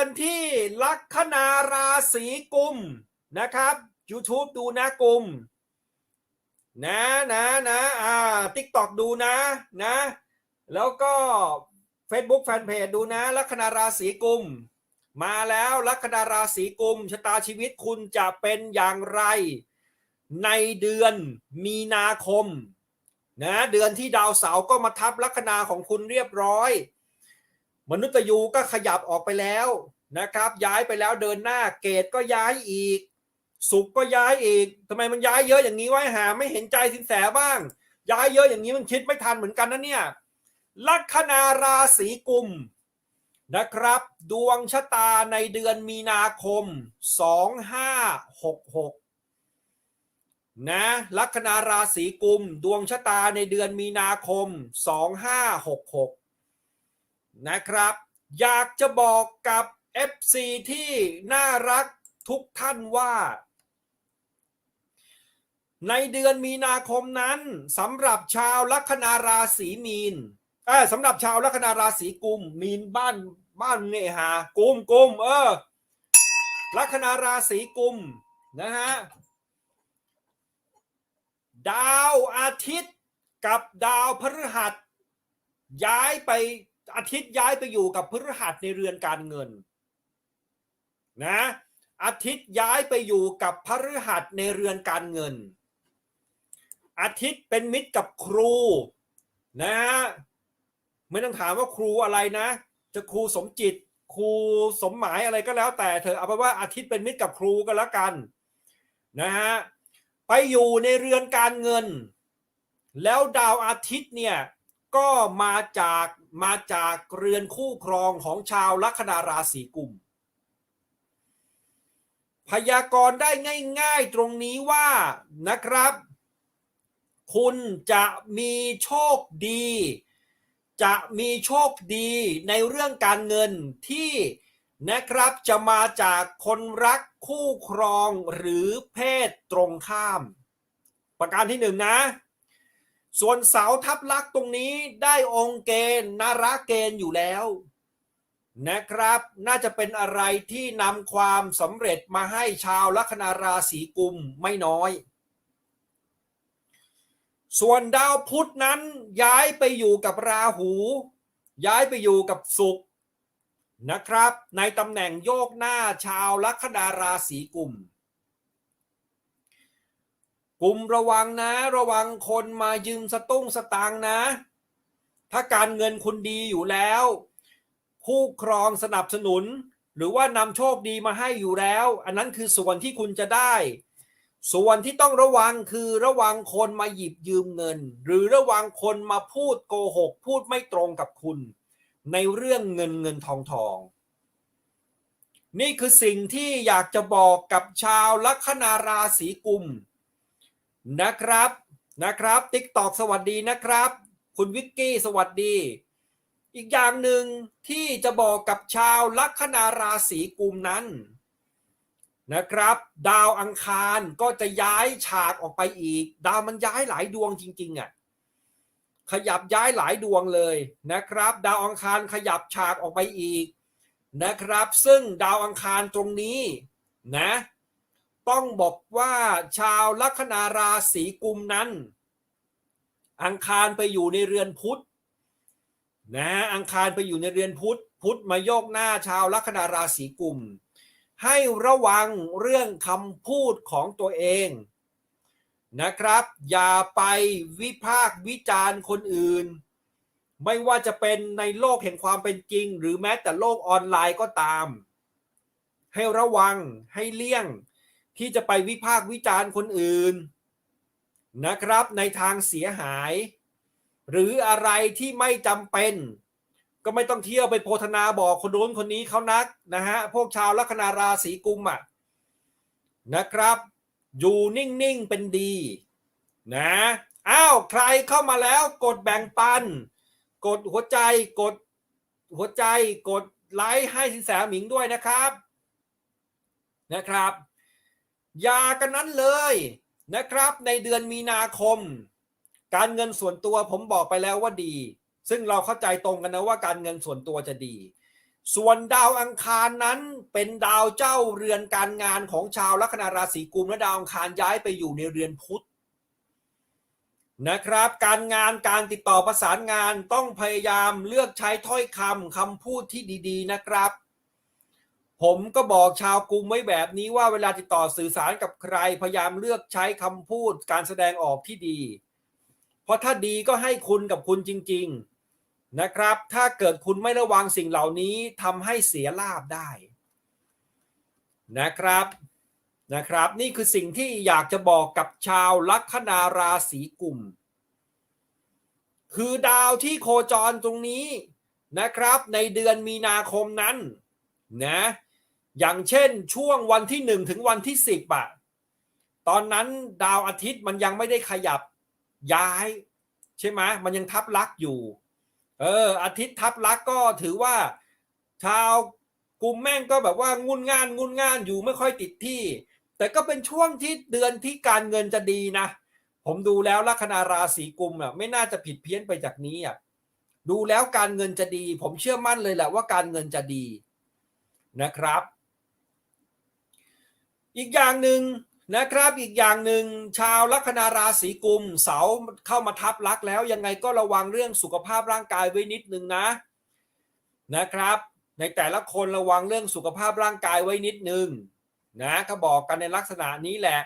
กันที่ลัคนาราศีกุมนะครับ YouTube ดูนะกุม นะนะนะอ่า TikTok ดูนะนะ แล้วก็ Facebook Fanpage ดูนะ ลัคนาราศีกุม มาแล้วลัคนาราศีกุมชะตาชีวิตคุณจะเป็นอย่างไร ในเดือนมีนาคม นะ เดือนที่ดาวเสาร์ก็มาทับลัคนาของคุณเรียบร้อย มนุษย์ยูก็ขยับออกไปแล้วนะครับ ย้ายไปแล้วเดินหน้าเกตก็ย้ายอีก สุกก็ย้ายอีกทำไมมันย้ายเยอะอย่างนี้ไว้หา ไม่เห็นใจสินแสบ้าง ย้ายเยอะอย่างนี้มันคิดไม่ทันเหมือนกันนะเนี่ยลัคนาราศีกุมนะครับ ดวงชะตาในเดือนมีนาคม 2566 นะลัคนาราศีกุม ดวงชะตาในเดือนมีนาคม 2566 นะครับ อยากจะบอกกับ FC ที่น่ารักทุกท่านว่า ในเดือนมีนาคมนั้นสำหรับชาวลัคนาราศีมีนเออสำหรับชาวลัคนาราศีกุม มีนบ้านบ้านเนี่ยฮะกุมกุมเออลัคนาราศีกุมนะฮะดาวอาทิตย์กับดาวพฤหัส ย้ายไป อาทิตย์ย้ายไปอยู่กับพฤหัสในเรือนการเงินนะอาทิตย์ย้ายไปอยู่กับพฤหัสในเรือนการเงิน อาทิตย์เป็นมิตรกับครูนะฮะไม่ต้องถามว่าครูอะไรนะ จะครูสมจิต ครูสมหมายอะไรก็แล้ว แต่เธอเอาเป็นว่าอาทิตย์เป็นมิตรกับครูก็แล้วกันนะฮะไปอยู่ในเรือนการเงิน แล้วดาวอาทิตย์เนี่ย ก็มาจากมาจากเรือนคู่ครองของชาวลัคนาราศีกุม พยากรณ์ได้ง่ายๆตรงนี้ว่านะครับ คุณจะมีโชคดี จะมีโชคดีในเรื่องการเงินที่นะครับจะมาจากคนรักคู่ครองหรือเพศตรงข้าม ประการที่หนึ่งนะ ส่วนเสาทับลักษ์ตรงนี้ได้องค์เกณฑ์นาราเกณฑ์อยู่แล้ว นะครับ น่าจะเป็นอะไรที่นำความสำเร็จมาให้ชาวลัคนาราศีกุมไม่น้อย ส่วนดาวพุธนั้นย้ายไปอยู่กับราหู ย้ายไปอยู่กับศุกร์นะครับ ในตำแหน่งโยกหน้าชาวลัคนาราศีกุม กลุ่มระวังนะ ระวังคนมายืมสตุ้งสตางนะ ถ้าการเงินคุณดีอยู่แล้ว คู่ครองสนับสนุน หรือว่านำโชคดีมาให้อยู่แล้ว อันนั้นคือส่วนที่คุณจะได้ ส่วนที่ต้องระวังคือระวังคนมาหยิบยืมเงิน หรือระวังคนมาพูดโกหก พูดไม่ตรงกับคุณ ในเรื่องเงินเงินทองทองนี่คือสิ่งที่อยากจะบอกกับชาวลัคนาราศีกุม นะครับนะครับติ๊กตอกสวัสดีนะครับ คุณวิกกี้สวัสดี อีกอย่างหนึ่งที่จะบอกกับชาวลัคนาราศีกุมนั้นนะครับ ดาวอังคารก็จะย้ายฉากออกไปอีก ดาวมันย้ายหลายดวงจริงๆอะขยับย้ายหลายดวงเลยนะครับ ดาวอังคารขยับฉากออกไปอีกนะครับ ซึ่งดาวอังคารตรงนี้นะ ต้องบอกว่าชาวลัคนาราศีกุมนั้น อังคารไปอยู่ในเรือนพุธนะอังคารไปอยู่ในเรือนพุธพุธมาโยกหน้าชาวลัคนาราศีกุม ให้ระวังเรื่องคำพูดของตัวเองนะครับ อย่าไปวิพากวิจารณ์คนอื่น ไม่ว่าจะเป็นในโลกแห่งความเป็นจริง หรือแม้แต่โลกออนไลน์ก็ตาม ให้ระวังให้เลี่ยง ที่จะไปวิพากษ์วิจารณ์คนอื่นนะครับในทางเสียหาย หรืออะไรที่ไม่จำเป็น ก็ไม่ต้องเที่ยวไปโพธนาบอกคนโน้นคนนี้เขานักนะฮะพวกชาวลัคนาราศีกุมอะนะครับ อยู่นิ่งๆเป็นดีนะอ้าวใครเข้ามาแล้วกดแบ่งปัน กดหัวใจกดหัวใจกดไลค์ให้สินแสหมิงด้วยนะครับนะครับ ย่ากันนั้นเลยนะครับ ในเดือนมีนาคม การเงินส่วนตัวผมบอกไปแล้วว่าดี ซึ่งเราเข้าใจตรงกันนะว่าการเงินส่วนตัวจะดี ส่วนดาวอังคารนั้นเป็นดาวเจ้าเรือนการงานของชาวลัคนาราศีกุมและดาวอังคารย้ายไปอยู่ในเรือนพุธนะครับการงานการติดต่อประสานงานต้องพยายามเลือกใช้ถ้อยคำคำพูดที่ดี ๆ นะครับ ผมก็บอกชาวกรุงไว้แบบนี้ว่าเวลาติดต่อสื่อสารกับใครพยายามเลือกใช้คำพูดการแสดงออกที่ดี เพราะถ้าดีก็ให้คุณกับคุณจริง ๆนะครับ ถ้าเกิดคุณไม่ระวังสิ่งเหล่านี้ทำให้เสียลาบได้ นะครับนะครับ นี่คือสิ่งที่อยากจะบอกกับชาวลัคนาราศีกลุ่ม คือดาวที่โคจรตรงนี้นะครับ ในเดือนมีนาคมนั้นนะ อย่างเช่นช่วงวันที่หนึ่งถึงวันที่สิบอะตอนนั้นดาวอาทิตย์มันยังไม่ได้ขยับย้าย ใช่ไหมมันยังทับลักอยู่ เออ อาทิตย์ทับลักก็ถือว่า ชาวกลุ่มแม่งก็แบบว่างุนง่านงุนง่านอยู่ไม่ค่อยติดที่ แต่ก็เป็นช่วงที่เดือนที่การเงินจะดีนะ ผมดูแล้วลัคนาราศีกุมอะไม่น่าจะผิดเพี้ยนไปจากนี้อะดูแล้วการเงินจะดี ผมเชื่อมั่นเลยแหละว่าการเงินจะดีนะครับ อีกอย่างหนึ่งนะครับอีกอย่างหนึ่งชาวลัคนาราศีกุมเสาเข้ามาทับลักแล้วยังไงก็ระวังเรื่องสุขภาพร่างกายไว้นิดนึงนะนะครับ ในแต่ละคนระวังเรื่องสุขภาพร่างกายไว้นิดนึงนะก็บอกกันในลักษณะนี้แหละ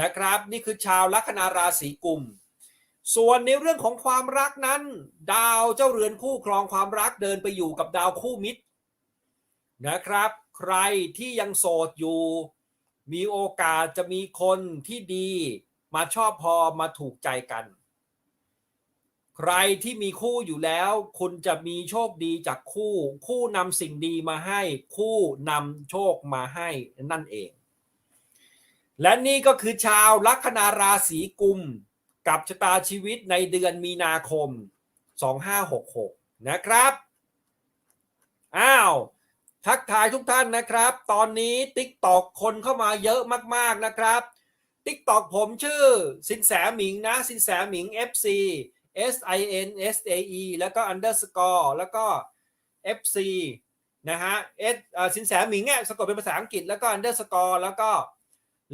นะครับ นี่คือชาวลัคนาราศีกุมส่วนในเรื่องของความรักนั้น ดาวเจ้าเรือนคู่ครองความรักเดินไปอยู่กับดาวคู่มิตรนะครับ ใครที่ยังโสดอยู่ มีโอกาสจะมีคนที่ดีมาชอบพอมาถูกใจกัน ใครที่มีคู่อยู่แล้ว คุณจะมีโชคดีจากคู่ คู่นำสิ่งดีมาให้ คู่นำโชคมาให้นั่นเอง และนี่ก็คือชาวลัคนาราศีกุม กับชะตาชีวิตในเดือนมีนาคม 2566 นะครับ อ้าว ทักทายทุกท่านนะครับ ตอนนี้ TikTok คนเข้ามาเยอะมากๆนะครับ TikTok ผมชื่อสินแสหมิงนะสินแสหมิง FC S I N S A E แล้วก็ underscore แล้วก็ FC นะฮะ S อ่อสินแสหมิงเนี่ยสะกดเป็นภาษาอังกฤษแล้วก็ underscore แล้วก็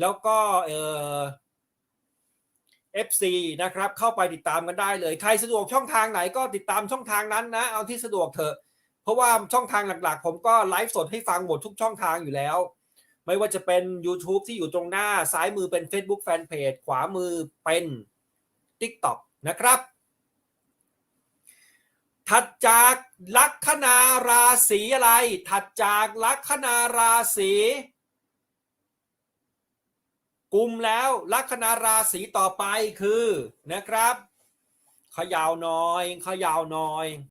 แล้วก็เอ่อ FC นะครับ เข้าไปติดตามกันได้เลย ใครสะดวกช่องทางไหนก็ติดตามช่องทางนั้นนะ เอาที่สะดวกเถอะ เพราะว่าช่องทางหลักๆ ผมก็ไลฟ์สดให้ฟังหมดทุกช่องทางอยู่แล้ว ไม่ว่าจะเป็น YouTube ที่อยู่ตรงหน้าซ้ายมือเป็น Facebook Fanpage ขวามือเป็น TikTok นะครับ ถัดจากลัคนาราศีอะไร ถัดจากลัคนาราศีกุมแล้วลัคนาราศีต่อไปคือนะครับขยาวน้อยขยาวน้อย